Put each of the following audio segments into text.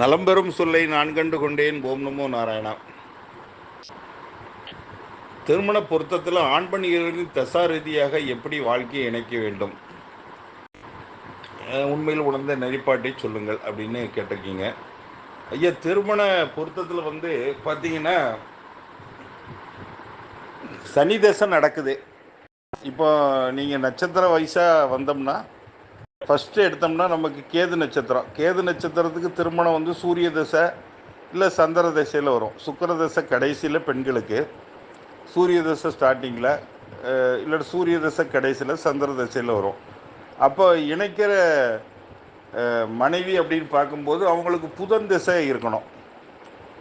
நலம்பெறும் சொல்லை நான் கண்டு கொண்டேன். ஓம் நமோ நாராயணா. திருமண பொருத்தத்தில் ஆண் பெண்களின் தசா ரீதியாக எப்படி வாழ்க்கையை இணைக்க வேண்டும்? உண்மையில் உணர்ந்த நெறிப்பாட்டை சொல்லுங்கள் அப்படின்னு கேட்டிருக்கீங்க. ஐயா திருமண பொருத்தத்தில் வந்து பார்த்தீங்கன்னா சனி தசை நடக்குது. இப்போ நீங்கள் நட்சத்திர வயசாக வந்தோம்னா ஃபஸ்ட்டு எடுத்தோம்னா நமக்கு கேது நட்சத்திரம். கேது நட்சத்திரத்துக்கு திருமணம் வந்து சூரிய தசை இல்லை சந்திர தசையில் வரும். சுக்கர தசை கடைசியில் பெண்களுக்கு. சூரிய தசை ஸ்டார்டிங்கில் இல்லை சூரிய தசை கடைசியில் சந்திர தசையில் வரும். அப்போ இணைக்கிற மனைவி அப்படின்னு பார்க்கும்போது அவங்களுக்கு புதன் திசை இருக்கணும்.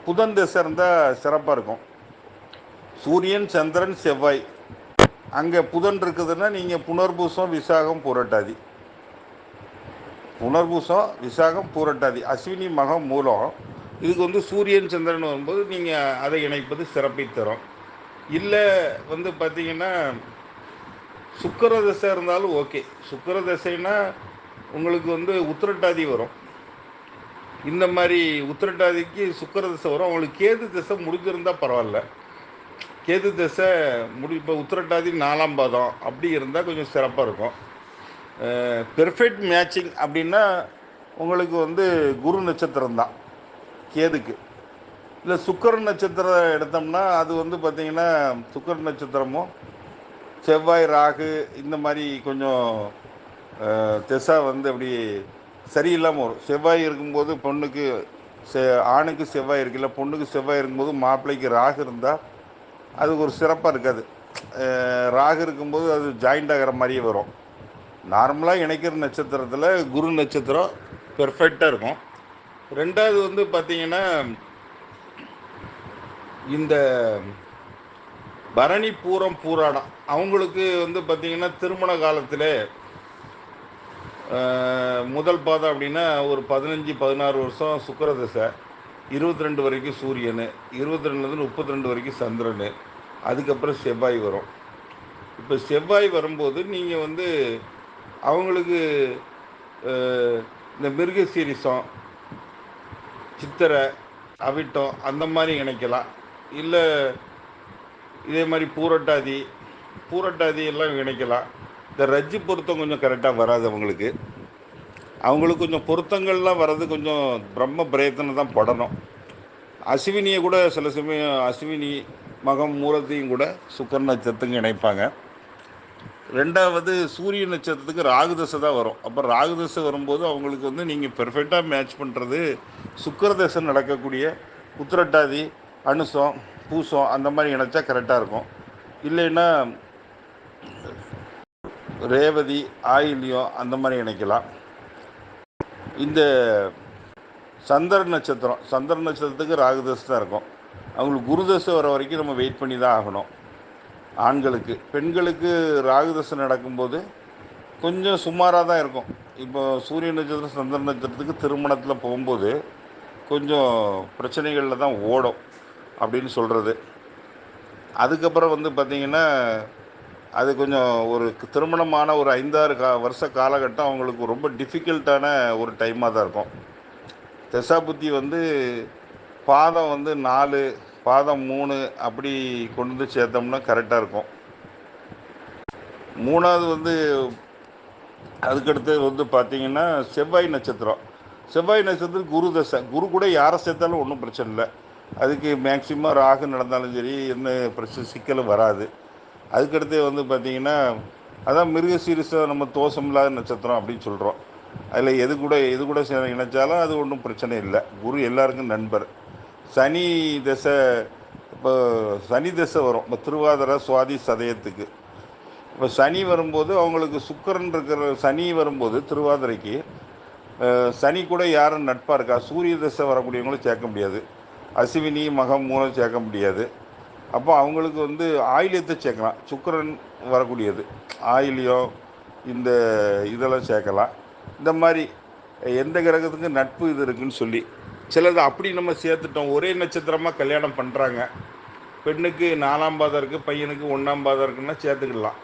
புதன் திசை இருந்தால் சிறப்பாக இருக்கும். சூரியன் சந்திரன் செவ்வாய். அங்கே புதன் இருக்குதுன்னா நீங்கள் புனர்பூசம் விசாகம் புரட்டாதி. புனர்பூசம் விசாகம் பூரட்டாதி. அஸ்வினி மகம் மூலம் இதுக்கு வந்து சூரியன் சந்திரன் வரும்போது நீங்கள் அதை இணைப்பது சிறப்பை தரும். இல்லை வந்து பார்த்தீங்கன்னா சுக்கிர தசை இருந்தாலும் ஓகே. சுக்கிர தசைனா உங்களுக்கு வந்து உத்திரட்டாதி வரும். இந்த மாதிரி உத்திரட்டாதிக்கு சுக்கிர தசை வரும். அவங்களுக்கு கேது தசை முடிஞ்சிருந்தால் பரவாயில்ல. கேது தசை முடி இப்போ உத்திரட்டாதி நாலாம் பாதம் அப்படி இருந்தால் கொஞ்சம் சிறப்பாக இருக்கும். பெர்ஃபெக்ட் மேட்சிங் அப்படின்னா உங்களுக்கு வந்து குரு நட்சத்திரம் தான் கேதுக்கு. இல்லை சுக்கர நட்சத்திரம் எடுத்தோம்னா அது வந்து பார்த்திங்கன்னா சுக்கர நட்சத்திரமும் செவ்வாய் ராகு இந்த மாதிரி கொஞ்சம் திசா வந்து அப்படி சரியில்லாமல் வரும். செவ்வாய் இருக்கும்போது பொண்ணுக்கு செ ஆணுக்கு செவ்வாய் இருக்குல்ல பொண்ணுக்கு செவ்வாய் இருக்கும்போது மாப்பிள்ளைக்கு ராகு இருந்தால் அது ஒரு சிறப்பாக இருக்காது. ராகு இருக்கும்போது அது ஜாயிண்ட் ஆகிற மாதிரியே வரும். நார்மலாக இணைக்கிற நட்சத்திரத்தில் குரு நட்சத்திரம் பெர்ஃபெக்டாக இருக்கும். ரெண்டாவது வந்து பார்த்திங்கன்னா இந்த பரணி பூரம் பூராடம் அவங்களுக்கு வந்து பார்த்தீங்கன்னா திருமண காலத்தில் முதல் பாதம் அப்படின்னா ஒரு பதினஞ்சு பதினாறு வருஷம் சுக்கிர தசை இருபத்தி ரெண்டு வரைக்கும் சூரியன் இருபத்தி ரெண்டுலேருந்து முப்பத்தி ரெண்டு வரைக்கும் சந்திரன் அதுக்கப்புறம் செவ்வாய் வரும். இப்போ செவ்வாய் வரும்போது நீங்கள் வந்து அவங்களுக்கு இந்த மிருக சீரிசம் சித்திரை அவிட்டம் அந்த மாதிரி இணைக்கலாம். இல்லை இதே மாதிரி பூரட்டாதி பூரட்டாதி எல்லாம் இணைக்கலாம். இந்த ரஜ்ஜி பொருத்தம் கொஞ்சம் கரெக்டாக வராது அவங்களுக்கு. அவங்களுக்கு கொஞ்சம் பொருத்தங்கள்லாம் வர்றது கொஞ்சம் பிரம்ம பிரயத்தனம் தான் படணும். அஸ்வினியை கூட சில சமயம் அஸ்வினி மகம் மூலத்தையும் கூட சுக்கர நட்சத்திரத்துக்கு இணைப்பாங்க. ரெண்டாவது சூரிய நட்சத்திரத்துக்கு ராகுதசை தான் வரும். அப்போ ராகுதசை வரும்போது அவங்களுக்கு வந்து நீங்கள் பெர்ஃபெக்டாக மேட்ச் பண்ணுறது சுக்கரதசை நடக்கக்கூடிய உத்திரட்டாதி அனுசம் பூசம் அந்த மாதிரி இணைச்சா கரெக்டாக இருக்கும். இல்லைன்னா ரேவதி ஆயில்யம் அந்த மாதிரி இணைக்கலாம். இந்த சந்திர நட்சத்திரம் சந்திர நட்சத்திரத்துக்கு ராகுதசை தான் இருக்கும். அவங்களுக்கு குருதசை வர வரைக்கும் நம்ம வெயிட் பண்ணி தான் ஆகணும். ஆண்களுக்கு. பெண்களுக்கு ராகுதசை நடக்கும்போது கொஞ்சம் சுமாராக தான் இருக்கும். இப்போ சூரிய நட்சத்திரம் சந்திர நட்சத்திரத்துக்கு திருமணத்தில் போகும்போது கொஞ்சம் பிரச்சனைகளில் தான் ஓடும் அப்படின்னு சொல்கிறது அதுக்கப்புறம் வந்து பார்த்திங்கன்னா அது கொஞ்சம் ஒரு திருமணமான ஒரு ஐந்தாறு கா வருஷ காலகட்டம் அவங்களுக்கு ரொம்ப டிஃபிகல்ட்டான ஒரு டைமாக தான் இருக்கும். தசாபுத்தி வந்து பாதம் வந்து நாலு பாதம் மூணு அப்படி கொண்டு வந்து சேர்த்தோம்னா கரெக்டாக இருக்கும். மூணாவது வந்து அதுக்கடுத்து வந்து பார்த்தீங்கன்னா செவ்வாய் நட்சத்திரம். செவ்வாய் நட்சத்திரம் குரு தசை குரு கூட யாரை சேர்த்தாலும் ஒன்றும் பிரச்சனை இல்லை. அதுக்கு மேக்சிமம் ராகு நடந்தாலும் சரி என்ன பிரச்சனை சிக்கலும் வராது. அதுக்கடுத்து வந்து பார்த்தீங்கன்னா அதான் மிருகசீரிசம் நம்ம தோஷம் இல்லாத நட்சத்திரம் அப்படின்னு சொல்கிறோம் அதில் எது கூட எது கூட இணைச்சாலும் அது ஒன்றும் பிரச்சனை இல்லை. குரு எல்லாருக்கும் நண்பர். சனி தசை இப்போ சனி தசை வரும். இப்போ திருவாதிரை சுவாதி சதயத்துக்கு. இப்போ சனி வரும்போது அவங்களுக்கு சுக்கரன் இருக்கிற சனி வரும்போது திருவாதிரைக்கு சனி கூட யாரும் நட்பாக இருக்கா? சூரிய தசை வரக்கூடியவங்களும் சேர்க்க முடியாது. அசிவினி மகம் மூலம் சேர்க்க முடியாது. அப்போ அவங்களுக்கு வந்து ஆயிலியத்தை சேர்க்கலாம். சுக்கரன் வரக்கூடியது. ஆயிலியம் இந்த இதெல்லாம் சேர்க்கலாம். இந்த மாதிரி எந்த கிரகத்துக்கு நட்பு இது இருக்குதுன்னு சொல்லி. சிலது அப்படி நம்ம சேர்த்துட்டோம். ஒரே நட்சத்திரமாக கல்யாணம் பண்ணுறாங்க பெண்ணுக்கு நாலாம் பாதம் இருக்குது பையனுக்கு ஒன்றாம் பாதம் இருக்குன்னா சேர்த்துக்கலாம்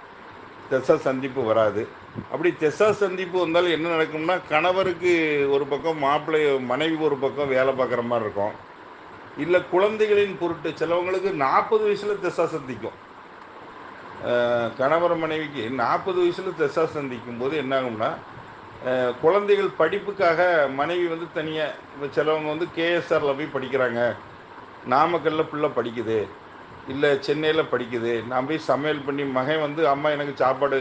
தெசா சந்திப்பு வராது. அப்படி தெசா சந்திப்பு வந்தாலும் என்ன நடக்கும்னா கணவருக்கு ஒரு பக்கம் மாப்பிள்ளை மனைவி ஒரு பக்கம் வேலை பார்க்குற மாதிரி இருக்கும். இல்லை குழந்தைகளின் பொருட்டு சிலவங்களுக்கு நாற்பது வயசில் திசா சந்திக்கும். கணவர் மனைவிக்கு நாற்பது வயசில் திசா சந்திக்கும் போது என்ன ஆகும்னா குழந்தைகள் படிப்புக்காக மனைவி வந்து தனியாக இப்போ சிலவங்க வந்து கேஎஸ்ஆரில் போய் படிக்கிறாங்க. நாமக்கல்ல பிள்ளை படிக்குது. இல்லை சென்னையில் படிக்குது. நான் போய் சமையல் பண்ணி மகன் வந்து அம்மா எனக்கு சாப்பாடு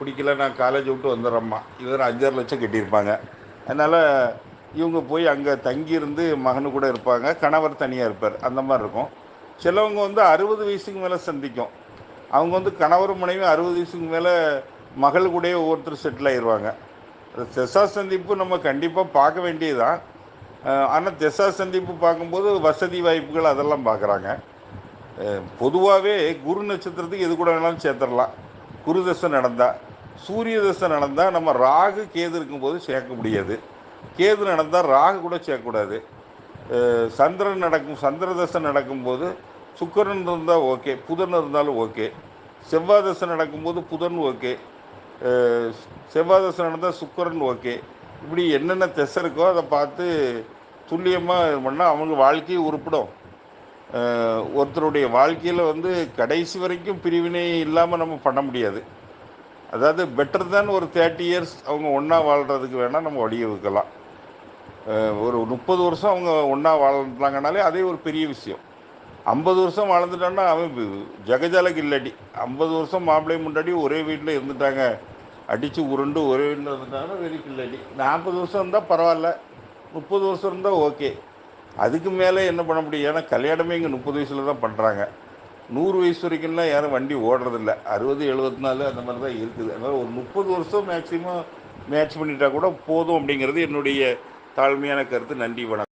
பிடிக்கல நான் காலேஜ் விட்டு வந்துடுறேம்மா. இவர் அஞ்சாறு லட்சம் கட்டியிருப்பாங்க. அதனால் இவங்க போய் அங்கே தங்கியிருந்து மகனு கூட இருப்பாங்க. கணவர் தனியாக இருப்பார். அந்த மாதிரி இருக்கும். சிலவங்க வந்து அறுபது வயசுக்கு மேலே சந்திக்கும். அவங்க வந்து கணவர் மனைவி அறுபது வயசுக்கு மேலே மகள் கூடயே ஒவ்வொருத்தர் செட்டில் ஆயிடுவாங்க திசா சந்திப்பு நம்ம கண்டிப்பாக பார்க்க வேண்டியதுதான். ஆனால் திசா சந்திப்பு பார்க்கும்போது வசதி வாய்ப்புகள் அதெல்லாம் பார்க்குறாங்க. பொதுவாகவே குரு நட்சத்திரத்துக்கு எது கூட வேணாலும் சேர்த்துடலாம். குரு தசை நடந்தால் சூரிய தசை நடந்தால் நம்ம ராகு கேது இருக்கும்போது சேர்க்க முடியாது. கேது நடந்தால் ராகு கூட சேர்க்கக்கூடாது. சந்திரன் நடக்கும் சந்திர தசை நடக்கும்போது சுக்கரன் இருந்தால் ஓகே புதன் இருந்தாலும் ஓகே. செவ்வாய் தசை நடக்கும்போது புதன் ஓகே. செவ்வாய் தசை நடந்தால் சுக்கரன் ஓகே. இப்படி என்னென்ன திசை இருக்கோ அதை பார்த்து துல்லியமாக இது பண்ணால் அவங்க வாழ்க்கையை உருப்பிடும். ஒருத்தருடைய வாழ்க்கையில் வந்து கடைசி வரைக்கும் பிரிவினை இல்லாமல் நம்ம பண்ண முடியாது. அதாவது பெட்டர் தான் ஒரு தேர்ட்டி இயர்ஸ் அவங்க ஒன்றா வாழ்கிறதுக்கு வேணால் நம்ம வழிவகுக்கலாம் வைக்கலாம் ஒரு முப்பது வருஷம் அவங்க ஒன்றா வாழ்ந்தாங்கனாலே அதே ஒரு பெரிய விஷயம். ஐம்பது வருஷம் வாழ்ந்துட்டான்னா அவன் வி- ஜகஜாலக்கு இல்லாட்டி ஐம்பது வருஷம் மாப்பிள்ளையும் முன்னாடி ஒரே வீட்டில் இருந்துட்டாங்க. அடித்து உருண்டு ஒரே வீட்டில் இருந்துட்டாங்கன்னா வெரி இல்லாட்டி நாற்பது வருஷம் இருந்தால் பரவாயில்ல. முப்பது வருஷம் இருந்தால் ஓகே. அதுக்கு மேலே என்ன பண்ண முடியும்? ஏன்னா கல்யாணமே இங்கே முப்பது வயசில் தான் பண்ணுறாங்க நூறு வயசு வரைக்கும்லாம் யாரும் வண்டி ஓடுறதில்ல. அறுபது எழுபத்தி நாலு அந்த மாதிரி தான் இருக்குது. அதனால் ஒரு முப்பது வருஷம் மேக்ஸிமம் மேட்ச் பண்ணிட்டா கூட போதும் அப்படிங்கிறது என்னுடைய தாழ்மையான கருத்து. நன்றி வணக்கம்.